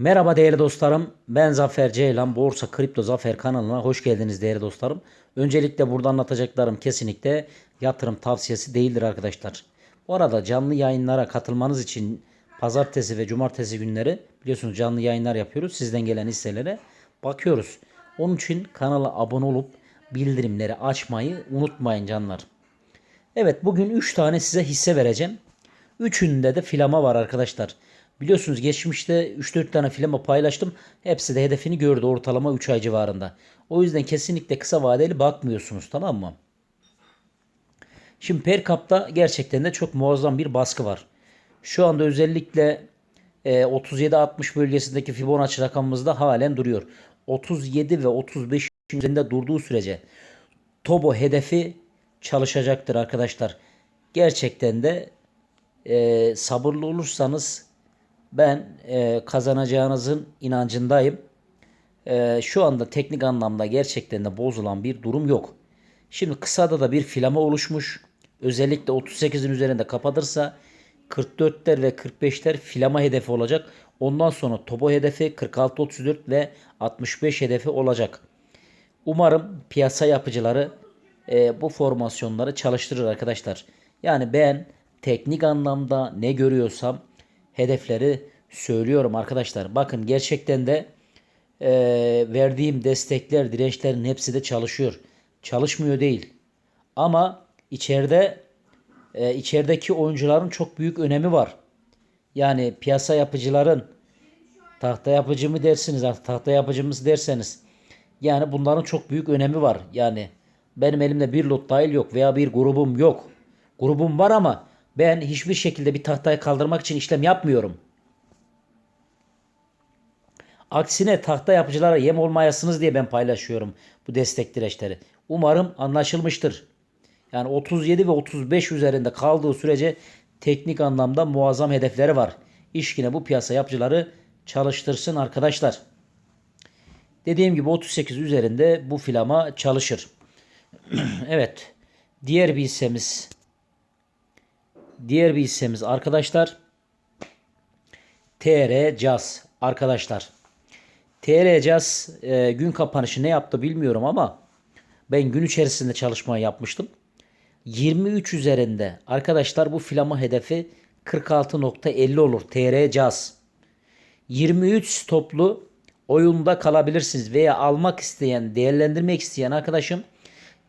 Merhaba değerli dostlarım. Ben Zafer Ceylan. Borsa Kripto Zafer kanalına hoş geldiniz değerli dostlarım. Öncelikle burada anlatacaklarım kesinlikle yatırım tavsiyesi değildir arkadaşlar. Bu arada canlı yayınlara katılmanız için pazartesi ve cumartesi günleri biliyorsunuz canlı yayınlar yapıyoruz. Sizden gelen hisselere bakıyoruz. Onun için kanala abone olup bildirimleri açmayı unutmayın canlar. Evet bugün 3 tane size hisse vereceğim. Üçünde de filama var arkadaşlar. Biliyorsunuz geçmişte 3-4 tane filama paylaştım. Hepsi de hedefini gördü ortalama 3 ay civarında. O yüzden kesinlikle kısa vadeli bakmıyorsunuz tamam mı? Şimdi Perkap'ta gerçekten de çok muazzam bir baskı var. Şu anda özellikle e, 37-60 bölgesindeki Fibonacci rakamımızda halen duruyor. 37 ve 35 üzerinde durduğu sürece Tobo hedefi çalışacaktır arkadaşlar. Gerçekten de e, sabırlı olursanız ben e, kazanacağınızın inancındayım. E, şu anda teknik anlamda gerçekten de bozulan bir durum yok. Şimdi kısada da bir filama oluşmuş. Özellikle 38'in üzerinde kapatırsa 44'ler ve 45'ler filama hedefi olacak. Ondan sonra topo hedefi 46-34 ve 65 hedefi olacak. Umarım piyasa yapıcıları e, bu formasyonları çalıştırır arkadaşlar. Yani ben teknik anlamda ne görüyorsam hedefleri söylüyorum arkadaşlar. Bakın gerçekten de e, verdiğim destekler, dirençlerin hepsi de çalışıyor. Çalışmıyor değil. Ama içeride e, içerideki oyuncuların çok büyük önemi var. Yani piyasa yapıcıların tahta yapıcı mı dersiniz artık tahta yapıcımız derseniz yani bunların çok büyük önemi var. Yani benim elimde bir lot dahil yok veya bir grubum yok. Grubum var ama ben hiçbir şekilde bir tahtayı kaldırmak için işlem yapmıyorum. Aksine tahta yapıcılara yem olmayasınız diye ben paylaşıyorum bu destek direçleri. Umarım anlaşılmıştır. Yani 37 ve 35 üzerinde kaldığı sürece teknik anlamda muazzam hedefleri var. İş yine bu piyasa yapıcıları çalıştırsın arkadaşlar. Dediğim gibi 38 üzerinde bu filama çalışır. evet. Diğer bir hissemiz diğer bir hissemiz arkadaşlar TR Caz arkadaşlar. TR Caz e, gün kapanışı ne yaptı bilmiyorum ama ben gün içerisinde çalışma yapmıştım. 23 üzerinde arkadaşlar bu filama hedefi 46.50 olur TR Caz. 23 stoplu oyunda kalabilirsiniz veya almak isteyen, değerlendirmek isteyen arkadaşım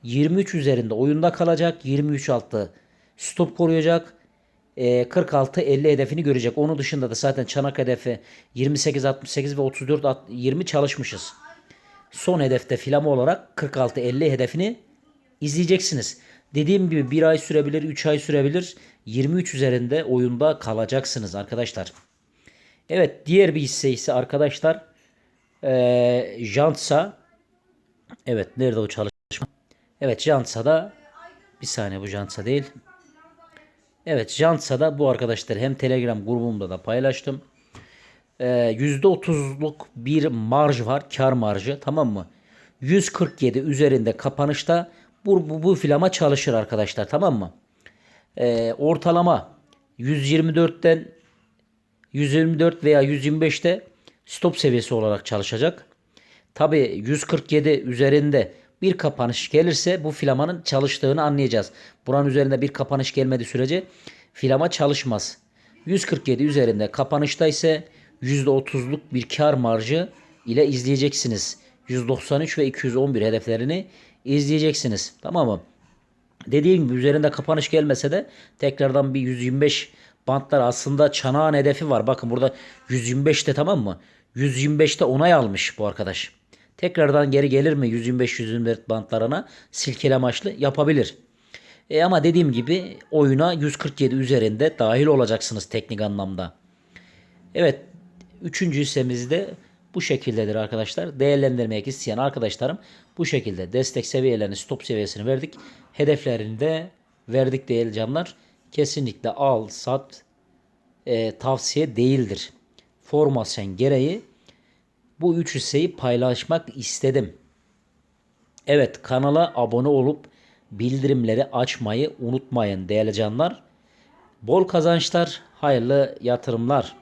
23 üzerinde oyunda kalacak. 23 altı stop koruyacak. E, 46-50 hedefini görecek. Onun dışında da zaten çanak hedefi 28-68 ve 34-20 çalışmışız. Son hedefte filama olarak 46-50 hedefini izleyeceksiniz. Dediğim gibi bir ay sürebilir, 3 ay sürebilir. 23 üzerinde oyunda kalacaksınız arkadaşlar. Evet diğer bir hisse ise arkadaşlar e, Jantsa. Evet nerede o çalışma? Evet Jantsa'da bir saniye bu Jantsa değil. Evet Jantsa'da bu arkadaşlar hem Telegram grubumda da paylaştım. Ee, %30'luk bir marj var. Kar marjı tamam mı? 147 üzerinde kapanışta bu, bu, bu filama çalışır arkadaşlar tamam mı? Ee, ortalama 124'ten 124 veya 125'te stop seviyesi olarak çalışacak. Tabi 147 üzerinde bir kapanış gelirse bu filamanın çalıştığını anlayacağız. Buranın üzerinde bir kapanış gelmedi sürece filama çalışmaz. 147 üzerinde kapanışta ise %30'luk bir kar marjı ile izleyeceksiniz. 193 ve 211 hedeflerini izleyeceksiniz. Tamam mı? Dediğim gibi üzerinde kapanış gelmese de tekrardan bir 125 bantlar aslında çanağın hedefi var. Bakın burada 125'te tamam mı? 125'te onay almış bu arkadaş. Tekrardan geri gelir mi 125-124 bantlarına silkele amaçlı yapabilir. E ama dediğim gibi oyuna 147 üzerinde dahil olacaksınız teknik anlamda. Evet üçüncü hissemizde bu şekildedir arkadaşlar. Değerlendirmek isteyen arkadaşlarım bu şekilde destek seviyelerini stop seviyesini verdik. Hedeflerini de verdik değerli canlar. Kesinlikle al sat e, tavsiye değildir. Formasyon gereği bu üç hisseyi paylaşmak istedim. Evet kanala abone olup bildirimleri açmayı unutmayın değerli canlar. Bol kazançlar, hayırlı yatırımlar.